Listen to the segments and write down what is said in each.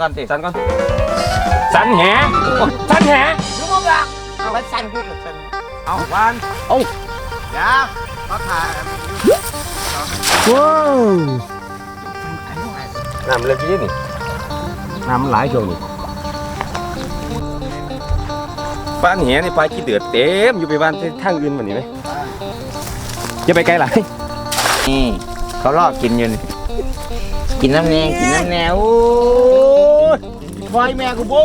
ก่อนสิสันก่อนสันแหสันแหรู้มั้งล่ะเอาไว้สั่นกูกับสั่นเอาวานเดี๋ยวเขาถ่ายว้าวน้ำเลิกยี่นี่น้ำมันหลายช่วงนี้บ้านแหนี่ปลาขี้เดือดเต็มอยู่ไปบ้านทางอื่นมันนี่ไหมจะไปไกลหลายนี่เขาลอกกินอยู่นี่กินน้ำแนงกินน้ำแนงโอ้ ยไฟแม่กูโบ้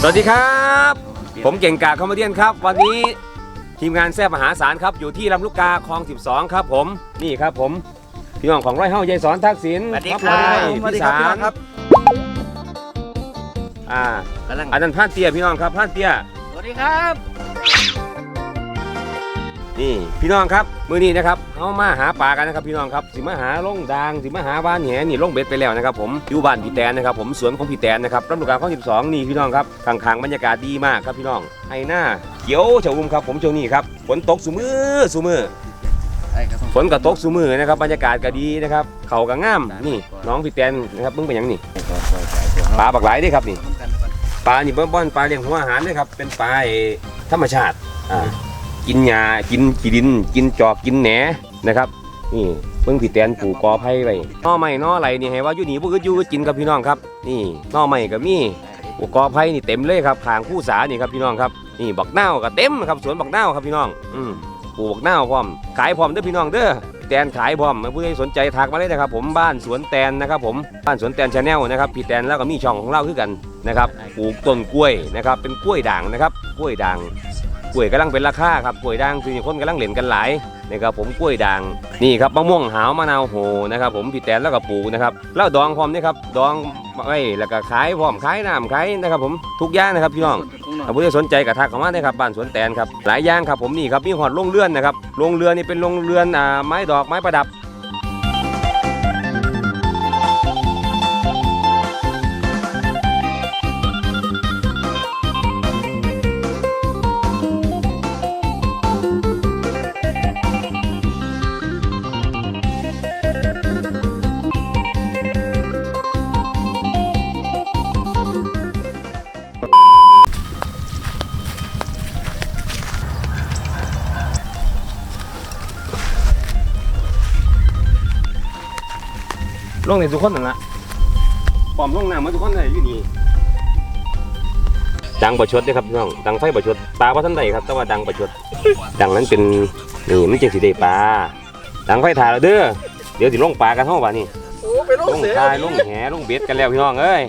สวัสดีครับ ผมเก่งกาคอมเมเดียนครับ วันนี้ทีมงานแซ่บมหาศาลครับ อยู่ที่ลำลูกกาคลอง 12 ครับ ผมนี่ครับผมพี่น้องของร้อยเฮ้ายายสอนทักษิณสวัสดีคครัรับพี่สารอ่ากำลังอันนั้นพานเตี้ยพี่น้องครับพานเตี้ยสวัสดีครับ นี่พี่น้องครับมื้อนี้นะครับเอามาหาปลากันนะครับพี่น้องครับสิมาหาลงดางสิมาหาบ้านแหนี่ลงเบ็ดไปแล้วนะครับผมอยู่บ้านพี่แตนนะครับผมสวนของพี่แตนนะครับลำลูกกาข้อ12 นี่พี่น้องครับข้างๆบรรยากาศดีมากครับพี่น้องไอ้หน้าเขียวเฉาอุ้มครับผมช่วงนี้ครับฝนตกสุมือสุมือฝนก็ตกสุมือนะครับบรรยากาศก็ดีนะครับเขาก็งามนี่น้องพี่แตนนะครับมึงเป็นหยังนี่ปลาบักหลายเด้ครับนี่ปลานี่บ่บ่อนปลาเลี้ยงหัวอาหารเด้ครับเป็นปลาไอ้ธรรมชาติอ่า กินหญ้ากินขี้ดิน กินจอกกินแหนนะครับนี่เพิ่งผีแตนปลูกกอไผ่ไว้หน่อไม้หน่ออะไรนี่ให้ว่าอยู่นี่พวกก็อยู่ก็กินกับพี่น้องครับ นี่น่อไม้ก็มีปลูกกอไผ่นี่เต็มเลยครับทางคู่สานี่ครับพี่น้องครับนี่บักเนาก็เต็มครับสวนบักเนาครับพี่น้อง อืมปลูกบักเนาพร้อม ขายพร้อมเด้อพี่น้องเด้อแตนขายพร้อมผู้ใดสนใจทักมาเลยนะครับผมบ้านสวนแตนนะครับผมบ้านสวนแตนชาแนลนะครับพี่แตนแล้วก็มีช่องของเราคือกันนะครับปลูกต้นกล้วยนะครับเป็นกล้วยด่างนะครับกล้วยด่าง กล้วยกำลังเป็นราคาครับกล้วยด่างคือคนกำลังเล่นกันหลายนะครับผมกล้วยด่างนี่ครับมะม่วงหาวมะนาวโหนะครับผมพี่แตนแล้วก็ปลูกนะครับแล้วดองพร้อมนี่ครับดองไว้แล้วก็ขายพร้อมขายน้ำขายนะครับผมทุกอย่างนะครับพี่น้องถ้าผู้ใดสนใจก็ทักเข้ามาได้ครับบ้านสวนแตนครับหลายอย่างครับผมนี่ครับมีหอดโรงเรือนนะครับโรงเรือนนี่เป็นโรงเรือนอ่าไม้ดอกไม้ประดับ ในทุกคนนั่นละปลอมลงน้ำมาทุกคนเลยอยู่นี่ดังประชดเด้อครับพี่น้องดังไฟประชดปลาว่าท่านใดครับแต่ว่าดังประชด ดังนั้นเป็นนี่มันจึงสิได้ปลาดังไฟถ่ายแล้วเด้อเดี๋ยวสิลงปลากันเท่าบ่านี่โอ้ไปลลงทายลงแหลงเบ็ดกันแล้วพี่น้องเอ้ย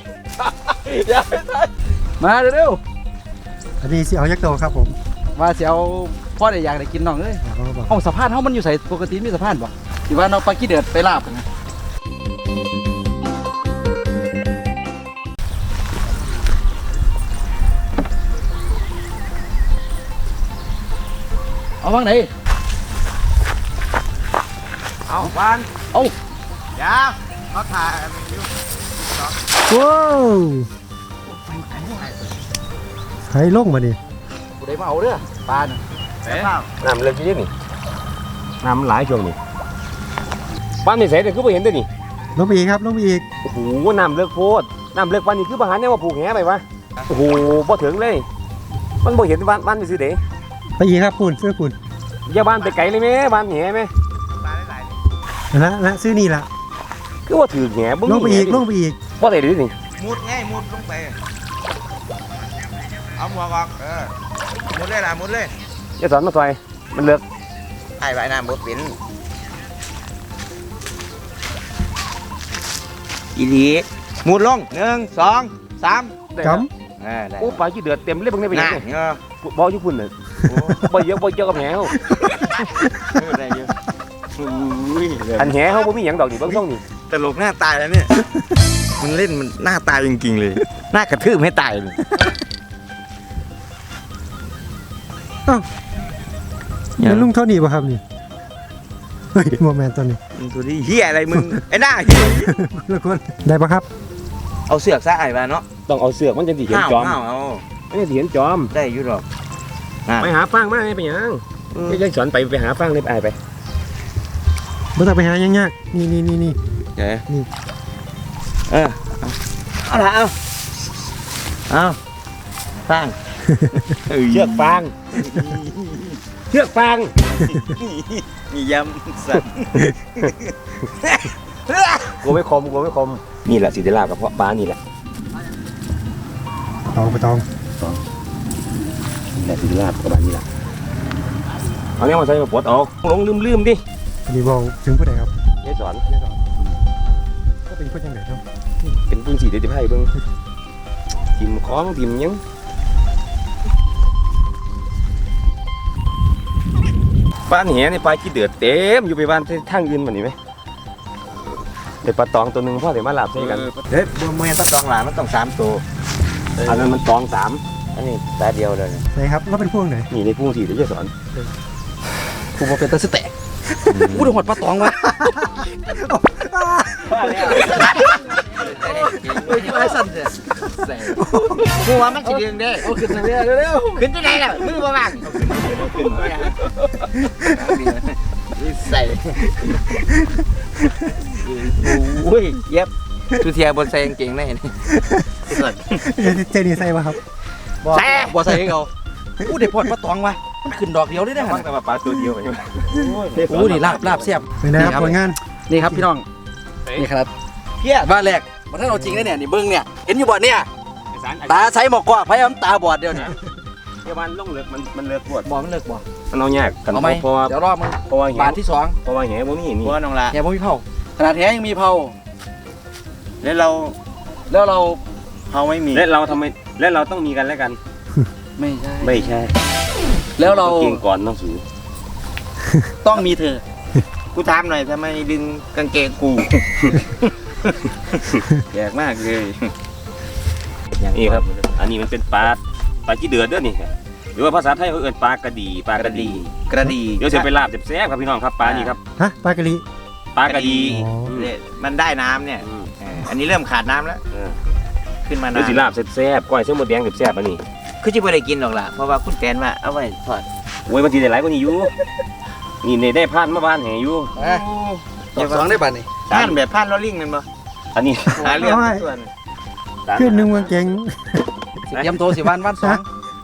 มาเร็วอันนี้สิเอายักษ์โตครับผมๆมาเสียวพ่อได้อยากได้กินน้องเลยเอาบอกห้องสะพานเฮามันอยู่ใส่ปกติมีสะพานบ่ที่ว่าน้องปลากี้เดือดไปลาบนะ เอาว่างไหนเอาบ้านเอาเดี๋ยวเขาถ่ายว้าวใครลงมาดิผู้ใดมาเอาเด้อปลาน่ะเสร็จแล้วน้ำเลิกยี่นี่น้ำมันหลายช่วงนี้บ้านไม่เสร็จเลยคือไม่เห็นเด้อนี่ลงไปอีกครับลงไปอีกโอ้โหน้ำเลิกโพดน้ำเลิกปานนี้คือประหารเนี่ยว่าผูกแหไปวะโอ้โหบ่ถึงเลย มันบ่เห็นบ้านบ้านไปซื้อเด้ ไปอีกครับคุณเสื้อคุณอย่าบ้านไปไกลเลยแม่บ้านแหไหมปลาหลายๆนะนะซื้อนี่ละคือว่าถือแหบึ้งลงไปอีกลงไปอีกบ่ได้ดินี่มุดไงมุดลงไปเอาหมวกออกเออมุดเลยล่ะมุดเลยอย่าสอนมาซอยมันเลิกไอ้ใบน้ำบ่เป็นอีหลีมุดลงหนึ่งสองสามได้จครับอ่าได้โอ้ปลาขี้เดือดเต็มเลยเบิ่งได้ไปยังน่ะไงเออบ่อยู่พุ่นน่ะ บ่เยอะบ่เจอกับแหวเออได้อยู่อุ้ยอันแหเฮาบ่มีหยังดอกนี่เบิ่งซ่องนี่ตลกหน้าตายแล้วเนี่ย มันเล่นมันหน้าตายจริงๆเลย หน้ากระทืบให้ตายเลยำแล้วลุงเท่านี้ป่ะครับนี่เฮ้ยโมแมนตอนนี้มึงตัวนี้เฮียอะไรมึงไอ้หน้าเฮียแล้วคนได้ป่ะครับ เอาเสือกซะไอ้บ้าเนาะต้องเอาเสือกมันจังสิเห็นห้าวจอมห้าวเอา มันจังสิเห็นจอมได้อยู่หร อกไปหาฟางมาให้ไปหยังไม่ได้สอนไปไปหาฟางเลยไปไปไม่ต้องไปหายังยากนี่นี่นี่นี่เอ๊ะนี่ เออเอาเอาละเอาเอาฟังเชือกฟางเชือกฟางมียำสัตว์กูไม่คมกูไม่คมนี่แหละสิได้ลาบกับเพาะปลานี่แหละตองไปตองนี่แห ละสิได้ลาบกับปลานี่แหละเอาเนี่ยมาใส่มาปลดออกลงลืมๆดิอันนี้บอกถึงผู้ใดครับยายสอนก็เป็นผู้ยังไงครับ เป็นปืนสีเดี๋ยวจะให้เบิ่งทิมคล้องทิมหยังบ้านแหนี่ปลาขี้เดือดเต็มอยู่ไปบ้านทางอื่นมันนี่ไหมเด็ดปลาตองตัวหนึ่งพ่อเดี๋ยวมาหลับใส่กันเฮ้ยบ่แม่นต้องสองหลานมันต้องสามตัวอันนั้นมันตองสาม อันนี้ตาเดียวเลยไหนครับแล้วเป็นพวกไหนนี่ในพุ่งสีเดี๋ยวจะสอนกูบ่เป็นตะสแตกกูได้หดปลาตองวะเฮ้ยไอ้สั่นเด้อหัวมันสิดึงเด้เอาขึ้นมาเร็วเร็วขึ้นที่ไหนล่ะมือบ่ว่างใส่โอ้ยเย็บทุเทียบนใส่กางเกงได้นี่เจนี่ใส่ป่ะครับ ใส่บ่ใส่ให้เขากูได้พอดปลาตองวะมันขึ้นดอกเดียวเลยนะฟังแต่ว่าปลาตัวเดียวไปโอ้นี่ลาบลาบแซ่บ เป็นไงครับนี่ครับผลงาน นี่ครับพี่น้อง นี่ครับเพี้ยบ้านแรกมาถ้าเราจริงนะเนี่ยนี่เบิ้งเนี่ย เห็นอยู่บ่เนี่ย ตาใช้หมอกกว่าพยายามตาบอดเดียวเนี่ยเดี๋ยวมันลงเลือกมันมันเลือกปวดบ่มันเลิกบ่มันเอายากกันเอาไหมเพราะว่าเดี๋ยวรอมึงเพราะว่าแหบาทที่สองเพราะว่าแหบ่มีนี่หัวน้องละแหบ่มีเผาขนาดแหยังมีเผาแล้วเราแล้วเราเขาไม่มีและเราทำไม และเราต้องมีกันและกัน ไม่ใช่ ไม่ใช่แล้วเราเก่งก่อนต้องสูต้องมีเธอ กูถามหน่อยทำไมดึงกางเกงกู แยกมากเลยนี่ครับ อันนี้มันเป็นปลาปลาขี้เดือดเด้อนี่หรือว่าภาษาไทยเขาเอิ้นปลากระดีปลากระดี กระดีเดี๋ยวจะไปลาบแซ่บๆครับพี่น้องครับปลานี่ครับฮะปลากระลีปลากระดีอ๋อมเนี่ยมันได้น้ำเนี่ยอืมเอออันนี้เริ่มขาดน้ำแล้วเออ ขึ้นมาเดี๋ยวสิน้ำลาบแซ่บๆก้อยเส้นหมดแดงแซ่บๆอันนี้คือจะไม่ได้กินหรอกล่ะเพราะว่าคุณแกนว่าเอาไว้ทอดโอ้ยมันสิได้หลายกว่านี้อยู่นี่ในได้พานมาบ้านแห่อยู่ อะดอกสองได้บัตรนี่ผ่านแบบผ่านลอลิงนั่นบ่อันนี้หาเรื่องส่วนขึ้นหนึ่งกางเกงสิเตรียมโทรสิวันวันสอง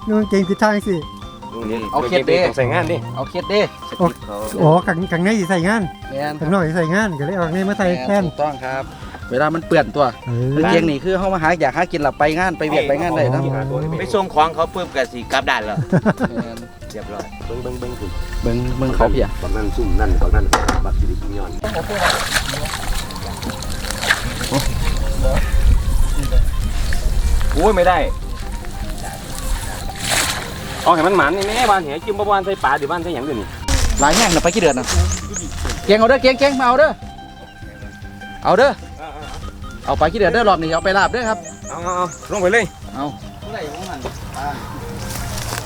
หนึ่งกางเกงผิดทางสิเอาเคล็ดเด้ ต้องใส่งานดิเอาเคสเด้อ๋อกังกังในสิใส่งานแมนกังนอกสิใส่งานก็เลยเอากังในมาใส่แทนถูกต้องครับ เวลามันเปื่อนตัวเออ กางเกงนี่คือเขามาหาอยากหากินหลับไปงานไปเวียดไปงานได้นะไปส่งของเขาปุ๊บกับสีกลับด้านแล้วแม่นเรียบร้อยเบิ่งเบิ่งเบิ่งคุณเบิ่งเบิ่งเขาเพีย บักนั่นซุ่มนั่นบักนั่นบักสิริกินย้อนโอ้ยไม่ได้เอาให้มันหมันนี่แม่บ้านแหจิ้มบ่บ้านใส่ปลาดิบ้านใส่หยังเดี๋ยวนี้หลายแห้งนะไปกี่เดือนนะเกียงเอาเด้อเกียงเกียงมาเอาเด้อเอาเด้อ เอาไปกี่เดือนเด้อรอบนี้เอาไปลาบเด้อครับ เอาเอาเอาลงไปเลย เอา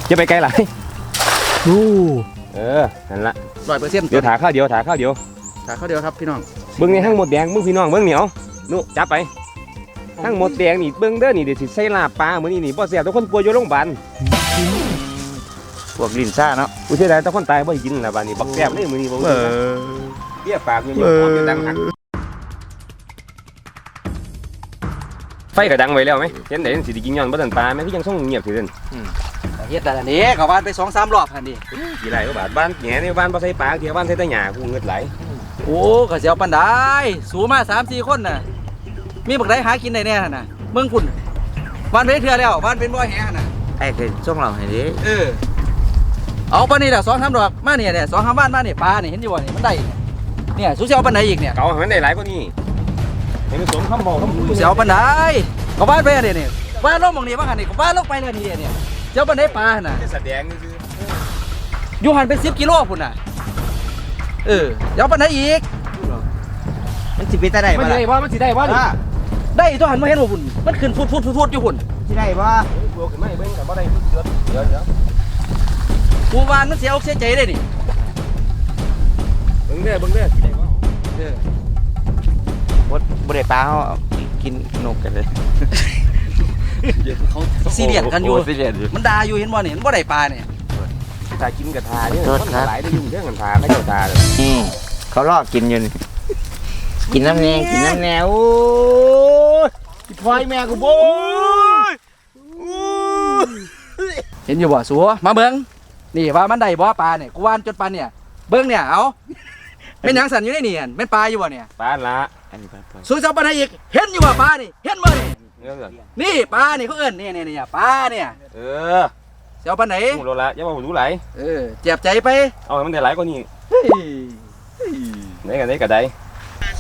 จะไปไกลหลายโอ้เออนั่นละร้อยเปอร์เซ็นต์เดี๋ยวถาข้าวเดียวถาข้าวเดียวขาเขาเดียวครับพี่น้องเบิ่งในห้างหมดแดงเบิ่งพี่น้องเบิ่งเหนียวนู่จับไปห้างหมดแดงนี่เบิ่งเด้อนี่เดี๋ยวสิใส่ลาบปลามื้อนี้นี่บ่แซ่บทุกคนป่วยอยู่โรงพยาบาลพวกลินซ่าเนาะกูเสียดายแต่คนตายบ่ได้กินล่ะบัดนี้บักแซ่บเลยมื้อนี้บ่เอได้อเบี้ยปากอยู่ๆหอมอยู่ดังหัก ไฟก็ดังไว้แล้วไหมเห็นได้สิได้กินย้อนบ่ทันปลาแม่คือยังส่งเงียบสิเด้นเฮ็ดแต่อันนี้เขาวานไปสองสามรอบพันดิกี่ไรก็บาดบ้านแหน่ในบ้านบ่ใส่ปลาเที่ยวบ้านใส่แต่หญ้ากูเงิดไหลโโอ้ก็สิเอาปันได้สูมาสามสี่คนน่ะ มีบักได้หากินได้แน่หั่นน่ะเมืองคุณวันเป็นเทื่อแล้ววันเป็นบ่อแหหั่นน่ะไอ้เคยส่งเราให้ดิเออเอาปานนี้แหละสองสามดอกมาเนี่ยเนี่ยสองสามบ้านมาเนี่ยปลาเนี่ยเห็นอยู่บ่เนี่ยมันได้เนี่ยสูสิเอาปันไหนอีกเนี่ยเก่าให้มันได้หลายกว่านี้ ให้มันสมคำบอกคำพูดสูสิเอาปันไหนก็บ้านไปอันเนี่ยเนี่ยบ้านลงหมองนี้บ้างอันนี้ก็บ้านลงไปเลยนี่เนี่ยเจ้าปันไหนปลาหั่นน่ะแสดงนี่คืออยู่หันเป็นสิบกิโลพุ่นน่ะเออเจ้าปันไหนอีกมันสิเป็นตาได้มันบ่ได้ล่ะว่ามันสิได้ว่าดิอ่าได้ตัวหันมาเห็นบ่พุ่นมันขึ้นฟุดฟุดฟุดฟุดอยู่พุ่นสิได้บ่ตัวขึ้นไม่เบิ่งแต่บ่ได้เดี๋ยวเดี๋ยวเดี๋ยวกูวานมันเสียอกเสียใจเลยนี่เบิ่งเด้อเบิ่งเด้อสิได้บ่เออ บ่บ่ได้ปลาเฮากินนกกันเลยเขาซีเรียสกันอยู่โซีเรียสอยู่มันด่าอยู่เห็นบ่เนี่ยมันบ่ได้ปลาเนี่ยถ้ากินกระทาเนี่ยโทษมันครับหลายได้ยุ่งเรื่องกันทาไม่เจ้าทาเลยนี่เขาลอกกินอยู่นี่กินน้ำแนงกินน้ำแนวโอ้ยอีพลอยแม่กูโบ้ยโอ้ยเห็นอยู่บ่สัวมาเบิ่งนี่ว่ามันได้บ่ปลาเนี่ยกูวานจนปลาเนี่ยเบิ่งเนี่ยเอาเป็นหยังสั่นอยู่ในนี่หั่นเป็นปลาอยู่บ่เนี่ยปานละ อันนี้ปลาปลาสู้เจ้าปลาไหนอีก เห็นอยู่บ่ปลานี่ เห็นบ่นี่เรื่องเรื่องนี่ปลานี่เขาเอิ้นนี่นี่นี่ปลาเนี่ยเออเจ้าปลาไหนหูโลละอย่ามาหูรู้ไหลายเออเจ็บใจไปเอาให้มันได้หลายกว่านี้เฮ้ยได้กันได้กันได้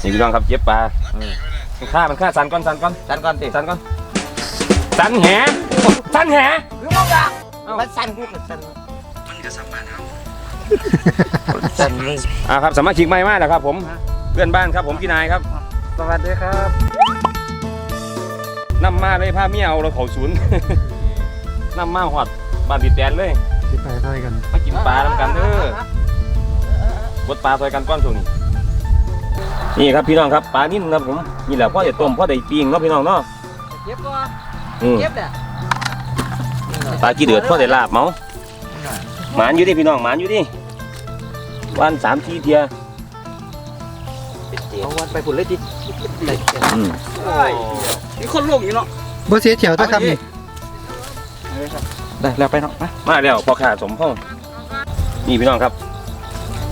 นี่พี่น้องครับเจ็บปลามันฆ่ามันฆ่าสันก่อนสันก่อนสันก่อนติสันก่อนสันแหสันแหมันสันกูกับสันมันก็สามารถเอาสันเลยอ่าครับสมาชิกใหม่มากนะครับผมเพื่อนบ้านครับผมพี่นายครับ สวัสดีครับนำมาเลยพาเมียเอาเราเขาศูนย์นำมาหอดบ้านติดแดนเลยสิไปเท่าไหร่กันมากินปลาทำกันเด้อบดปลาซอยกันก้อนช่วงนี้นี่ครับพี่น้องครับปลานิ่มครับผมนี่แหละพ่อจะต้มพ่อได้ปิ้งเนาะพี่น้องเนาะเก็บก่อนอืมเก็บเนี่ยปลากี่เดือดพ่อได้ลาบเมาหมานอยู่ดิพี่น้องหมานอยู่ดิวันสามทีเทีย เอาวันไปพุ่นเลยดิอืมมีคนลงอยู่เนาะบ่เสียเถียวตัวครับนี่ได้แล้วไปเนาะมามาแล้วพอขาสมพ่อนี่พี่น้องครับ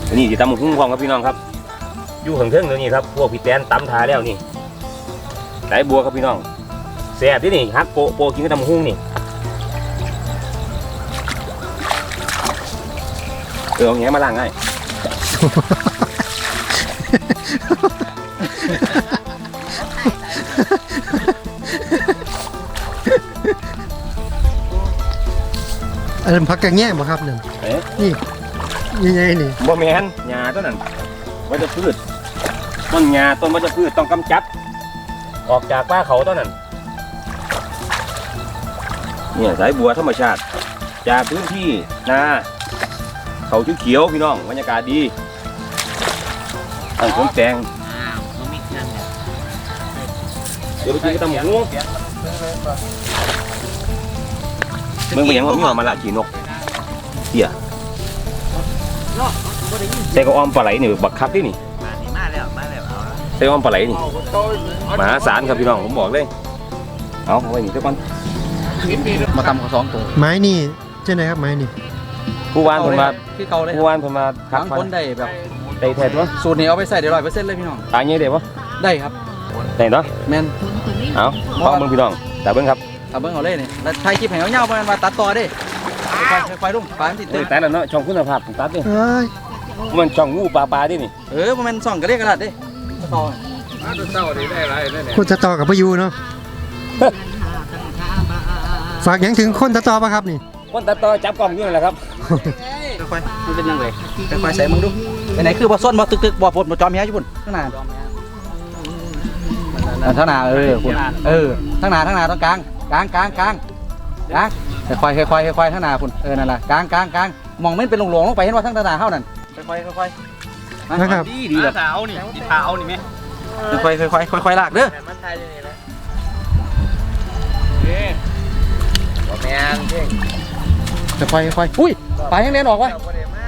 อันนี่ที่ตำหมึกหุ้งพร้องครับพี่น้องครับ อยู่ข้างเทิงเลยนี่ครับพวกพี่แตนตำทาแล้วนี่ไหลบัวครับพี่น้องแซ่บที่นี่ฮักโปะโปะกินกับตำหมึกหุ้งนี่เออเอาแงะมาล้างง่าย อันนั้นพักกระแง่บ่ครับนั่นเอ๊ะ นี่ใหญ่ๆนี่บ่แมนหญ้าต้นนั้นวัชพืชต้นหญ้าต้นวัชพืชต้องกำจัด ออกจากป่าเขาต้นนั้นเนี่ยสายบัวธรรมชาติ จากพื้นที่นาเขาเขียวๆพี่น้องบรรยากาศดีตั้งผมแตงเดี๋ยวไปกินกับตำหมู เมืองเป็นหยังว่ามีหอมมาละขี่นกเหี้ยใส่กระออมปลาไหลนี่บักคักที่นี่มานี่มาแล้วมาแล้วเอาละใส่กระออมปลาไหลนี่มหาศาลครับพี่น้องผมบอกเลยเอาเอาไว้นี่เจ้าก่อนมาตำเขาสองตัวไม้นี่เจ้าไหนครับไม้นี่ผู้วานผมมาที่เก่าเลยผู้วานผมมาทับากงคนได้แบบได้แท้ตัวสูตรนี้เอาไปใส่ได้ร้อยเปอร์เซ็นต์เลยพี่น้องตายเงี้ยได้ปะได้ครับได้เนาะแมนเอาฟังเบิ่งพี่น้องแต่เบิ่งครับ เอาเบิ้งเอาเลยนี่แล้วถ่ายคลิปให้เงาๆมาตัดต่อเด้ค่อยๆค่อยๆลงปลามันติดเอเต้อนแต่ละเนาะช่องคุณภาพผมตัดดิเอ้ยมันช่องงูปลาปลาดินี่เออมันส่องกระเรียกกระดาษเด้ต่อคนจะต่อกับพายุเนาะฝากหยังถึงคนตะตอปะครับนี่คนตัดต่อจับกล้องอยู่นั่นแหละครับค่อยๆมันเป็นยังไงค่อยๆใส่มึงดูไปไหนคือบ่ส้นบ่ตึกๆบ่ปวดบ่จอมแฮอยู่พุ่นข้างหน้าอ่าข้างหน้าเออพุ่นเออข้างหน้าข้างหน้าตรงกลาง กลางกลางกลางกลางค่อยๆค่อยๆค่อยๆข้างหน้าพุ่นเออนั่นแหละกลางกลางกลางมองมันเป็นหลงๆลงไปเห็นว่าทั้งตาหน้าเฮานั่นค่อยๆค่อยๆมานะครับดีดีแบบเท้านี่ที่เท้านี่ไหมค่อยๆค่อยๆค่อยๆลากเด้อมันไทยนี่แหละบ่แม่นเพ่งค่อยๆค่อยๆอุ้ยปลายังเล่นออกวะบ่ได้มา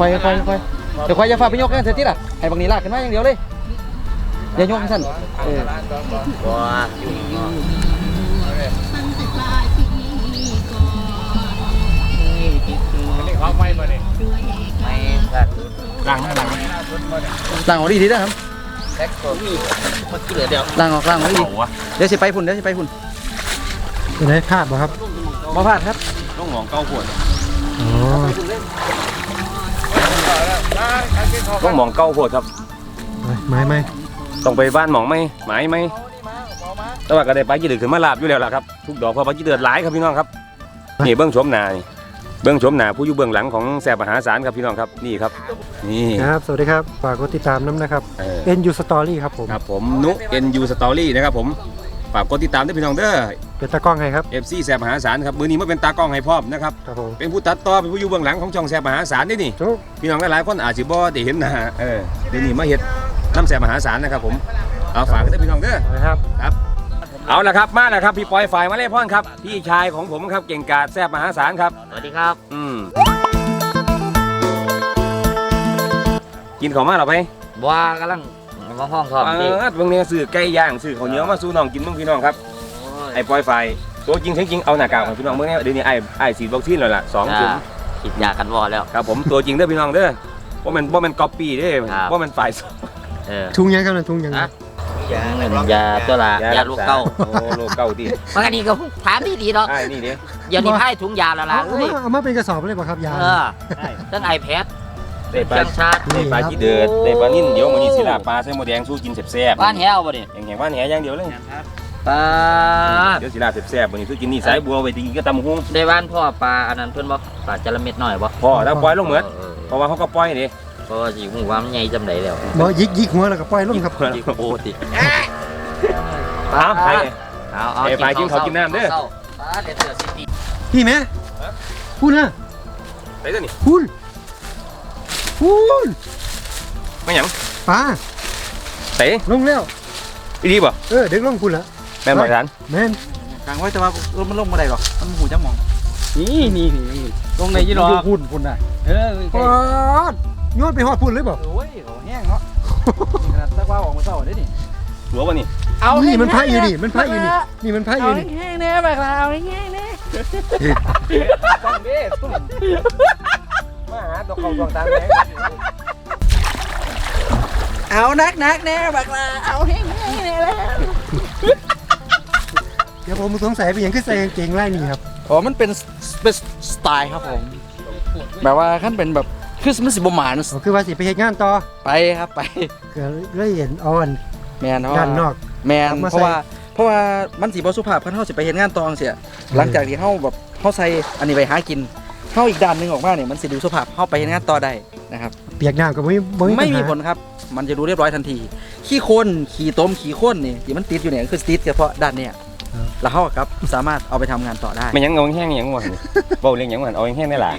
ค่อยๆค่อยๆค่อยๆเดี๋ยวค่อยจะฟาไปยกกันเสร็จที่ล่ะให้บางนี้ลากขึ้นมาอย่างเดียวเลย อย่ายกให้สั้นเออบ่อยู่เนาะไม่ครับล้างมาล้างมาล้างออกดีดีนะครับแท็กตัวนี้มันกินเหลือเดียวล้างออกล้างออกดีเอาวะเดี๋ยวสิไปพุ่นเดี๋ยวสิไปพุ่นเป็นไรพลาดบ่ครับบ่พลาดครับต้องหมองเก้าขวดอ๋อต้องหมองเก้าขวดครับ ไม้ไม้ ต้องไปบ้านหมองไหมหมายไหมแต่ว่าก็ได้ไปจีเดือดขึ้นมาลาบอยู่แล้วล่ะครับทุกดอกเพอไปจีเดือดหลายครับพี่น้องครับนี่เบื้องชมหนานี่เบื้องชมหนาผู้อยู่เบื้องหลังของแสบมหาสารครับพี่น้องครับนี่ครับ นี่ครับ สวัสดีครับฝากกดติดตามน้ำนะครับเออ NU Story ครับผมครับผมนุ NU Story นะครับผมฝากกดติดตามด้วยพี่น้องเด้อ เป็นตากล้องไงครับ FC แสบมหาสารครับมือนี้มาเป็นตากล้องให้พร้อมนะครับครับผมเป็นผู้ตัดต่อเป็นผู้อยู่เบื้องหลังของช่องแสบมหาสารนี่นี่ จุ๊บพี่น้องหลายๆคนอาจสิบ่ได้เห็นหนะเออเดี๋ยวนี้มาเฮ็ด น้ำแสบมหาสารนะครับผมเอาฝากกันด้วยพี่น้องเด้อนะครับเอาละครับมาแล้วครับพี่ปอยฝ่ายมาเล่พ่อนครับพี่ชายของผมครับเก่งกาจแซ่บมหาศาลครับสวัสดีครับ อืมกินของมาหรอไปบัวกำลังมาห้องทองเอพี่อเบางเนี่ยซื้อไก่ย่างซื้อข้าวเหนียวมาสู้น้องกินเบ้างพี่น้องครับไอ้ปอยฝ่ายตัวจริงเท็จจริงเอาหน้ากากของพี่น้องเมื่อนี้เดี๋ยวนี้ไอ้ไอ้สีดวัคซีนแล้วล่ะสองจ้าเข็มคิดยากันวอแล้วครับผมตัวจริงเด้อพี่น้องเด้อว่ามันว่ามันก๊อปปี้เด้อครับว่ามันฝ่ายสเออทุงยังครับนั่นทุงยังฮะยาหนึ่งยาตัวละยาลูกเก้าโอ้ลูกเก้าที่มันก็ดีก็ถามดีดีๆเนาะไอ้นี่เด้เดี๋ยวนี้ไพ่ถุงยาแล้วล่ะเอาเอ้ยมาเอามาเป็นกระสอบเลยป่ะครับยาเออตั้งไอแพดได้เคปลารื่องชาร์จได้ปลาที่เดือดได้ปลานิ่นเดี๋ยวมันนี่สิลาปลาใส่หมูแดงสู้กินแซ่บๆบ้านแฮวบ่นี่อย่างเงี้ยว่าแหนอย่างเดียวเลยปลาเดี๋ยวสิลาบแซ่บๆวันนี้สู้กินนี่สายบัวไปกินก็ตำหุ้งได้บ้านพ่อปลาอันนั้นเพิ่นบ่ปลาจระเม็ดน้อยบ่พอแล้วปล่อยลงเหมือนเออเพราะว่าเขาก็ปล่อยนี่ เพราะว่าสิหูว่ามันใหญ่จำได้แล้วบ่ยิกยิกหัวแล้วก็ปล่อยลงครับจิโอ้ติอ้าวใครเอาเอาไอ้ปลากินข้าวกินน้ำเด้อปลาเด็ดเสือสิติพี่แม่พูดนะไปตัวนี่พูดพูดไม่หยังปลาเตะลงแล้ว อีดีบ่เออเด็กลงพูดละแม่นบ่ทันแม่นกลางไว้แต่ว่ามันลงมาได้หรอกมันหูจังมองนี่นี่นี่ลงในยี่หรอพุ่นพุ่นน่ะเออปอด โยนไปหอดพูดเลยบ่โอ้ยเขาแห้งเนาะนี่ขนาดตะว่าออกมาเศร้าได้นี่หัวบ่นี่นี่มันพระอยู่นี่มันพระอยู่นี่นี่มันพระอยู่นี่แห้งแน่แบบเราแห้งแน่ต้องเด้ตุ้มมาหาตัวเขาดวงตาแดงเอานักนักแน่บบเราเอาแห้งแห้งแน่แล้วเดี๋ยวผมสงสัยไปอยังขึ้นใส่กางเกงไล่นี่ครับอ๋อมันเป็นเป็นสไตล์ครับผมแบบว่าขั้นเป็นแบบ คือมันสิบหมานก็คือว่าสิไปเฮ็ดงานต่อไปครับไปก็เลยเห็นเอ่อนแมนเพราะด้านนว่าอก แมนเอามาเพราะใส่ว่าเพราะว่ามันสีบสุภาพคันเฮาสิไปเห็นงานตองเสียหลังจากที่เฮาแบบเฮาใส่อันนี้ไปหากินเฮาอีกด้านหนึงออกมาเนี่ยมันสิดูสุภาพเฮาไปเห็นงานต่อได้นะครับ เปียกน้ำก็บ่มีบ่มีไม่มีปัญหา ผลครับ มันจะดูเรียบร้อยทันที ขี้โคลนขี้ต้ม ขี้ข้นนี่ที่มันติดอยู่เนี่ยคือติดเฉพาะด้านเนี่ย แล้วเฮาครับสามารถเอาไปทำงานต่อได้ ไม่หยังเอาแห้งๆหยังบ่บ่เลี้ยงหยังมันเอาแห้งๆได้ล่ะ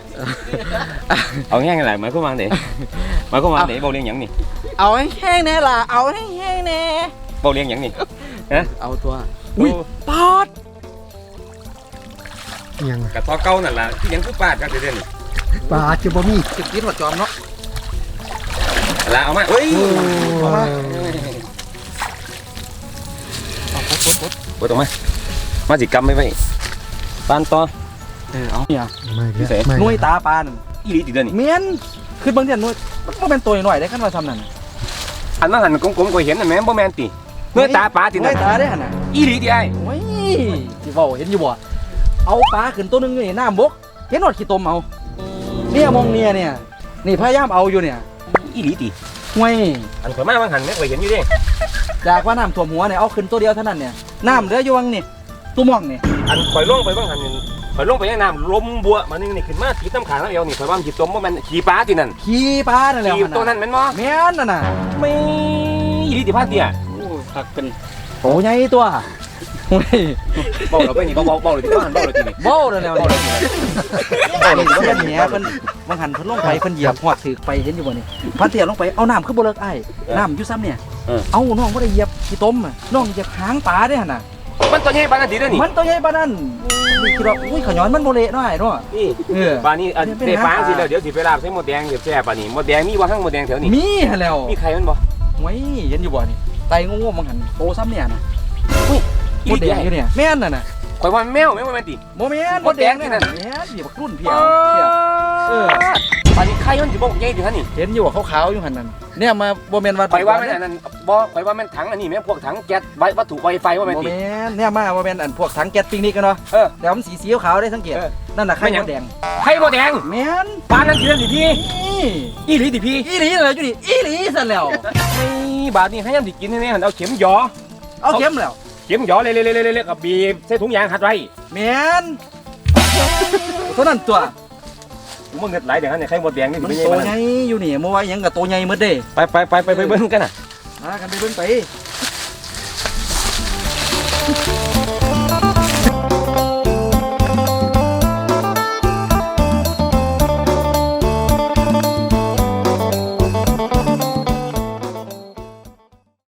เอาแห้งๆได้ล่ะหมายความว่าไดหมายความว่าไดบ่เลี้ยงหยังนี่เอาให้แห้งแน่ล่ะเอาให้แห้งแน่บ่เลี้ยงหยังนี่เอาตัวอุ้ยปอดอิหยังกระทอเก่านั่นล่ะที่หยังคือปาดครับเดี๋ยวนี้ปลาจะบ่มีติดติดหัวจอมเนาะลาเอามาเฮ้ยโอ้เอา กดกดโอ้ตรงมา มาสิกรรมไม่ไว้ปานต่อเออเอาเนี่ยไม่พิเศษไม่หน่วยตาปานอีหลีติเดือนนี่เมียนคือบางทีหน่วยมันบ่เป็นตัวหน่อยได้ขั้นว่าทำนั่นอันนั้นหันกลมๆก็เห็นน่ะแม่นบ่แม่นติเนื้อตาปลาติหน่นั่วยนตาได้หั่นน่ะอีหลีติไอ้โอ้ยสิเว้าเห็นอยู่บ่เอาปลาขึ้นตัวหนึงนี่น้ำบกเห็นหนดขี้ตมเอาเนี่ยมองเนี่ยเนี่ยนี่พยายามเอาอยู่เนี่ยอีหลีติห่วยอันข่อยมาบางหันแม่ข่อยเห็นอยู่เด้จากว่าน้ำท่วมหัวเนี่ยเอาขึ้นตัวเดียวเท่านั้นเนี่ย น้ำเหลืออยู่วังนี่ตัวม่วงนี่อันข่อยลงไปบางหันนี่ข่อยลงไปในน้ำลมบัวมานึงนี่ขึ้นมาติดน้ำขางแล้วเดียวนี่ข่อยว่ามันสิตมบ่แม่นขี้ปลาตินั่นขี้ปลานั่นแหละขี้ตัวนั้นแม่นบ่แม่นน่ะน่ะไม่อีหลีติพาดเตี้ยผักเป็นโอ้ใหญ่ตัวห่วยเบาเราไปนี่เบาๆเบาเลยติบ้านเบาเลยตินี่เบ้าเลยแล้วนี่เบ้าเลยเพิ่นแหนเพิ่นบางหันเพิ่นลงไปเพิ่นเหยียบหอดถือไปเห็นอยู่บ่นี่พันเตียลงไปเอาน้ำขึ้นบ่เลิกไอ้ายน้ำอยู่ซ้ำเนี่ย เอาน้องบ่ได้เหยียบขี้ต้มอะน้องเหยียบหางปลาได้หั่นน่ะ มันตัวใหญ่ปานนั้นติเด้อนี่มันตัวใหญ่ปานนั้นนี่คิดว่าอุ้ยขย้อนมันโมเละหน่อยเนาะ นี่เออปลานี่อันได้ปลาสิแล้วเดี๋ยวสิไปลาบใส่หมดแดงแซ่บๆปลานี่หมดแดงมีบ่ทั้งหมดแดงแถวนี้มีหั่นแล้วมีใครมันบ่ไว้ยเห็นอยู่บ่นี่ไตงูๆมันหันโตซ้ำเนี่ยน่ะอีมหดลีแดติงอยู่เนี่ยแม่นน่ะน่ะข่อยว่าแมวแม่นบ่แม่นติ โมแม่นมดแดงนี่นั่นั่นแม่นนี่บักรุ่นเพียปวเพียวเออ ปานนี้ไข่มันสิบ่ใหญ่ถึงหั่นนี่เห็นอยู่ว่าขาวๆอยู่หันนั่นเนี่ยมาบ่แม่นว่าข่อยว่าแม่นอันนั้นบ่ข่อยว่าแม่นถังอันนี้แม่นพวกถังแก๊สไว้วัตถุไวไฟว่าแม่นบ่ติ แม่นเนี่ยมาบ่แม่นอันพวกถังแก๊สปิกนิกกันเนาะเออแต่ว่ามันสีสีขาวๆได้สังเกตเออ นั่นน่ะไข่ไม่หยัมงดแดงไข่บ่แดงแม่นปานนั้นสินั่นสิพี่นี่อีหลีติพี่อีหลีอะไรอยู่นี่อีหลีซะแล้วไม่บาดนี้ให้ยามสิกินแน่ๆหั่นเอาเข็มหยอ เอาเข็มแล้ว เข็มหยอเละๆๆๆๆกับบีบใส่ถุงยางหัดไว้แม่นเท่านั้นตัว ผมว่าเงินหลายเดี๋ยวนั้นเนี่ยไข่หมดแดงนี่มันเป็นไงโตบ้างใหญ่อยู่นี่เมื่อวานยังกับโตใหญ่หมดเด้ไปไปไปไปไปเบิ่งกันน่ะมากันไปเบิ่งไป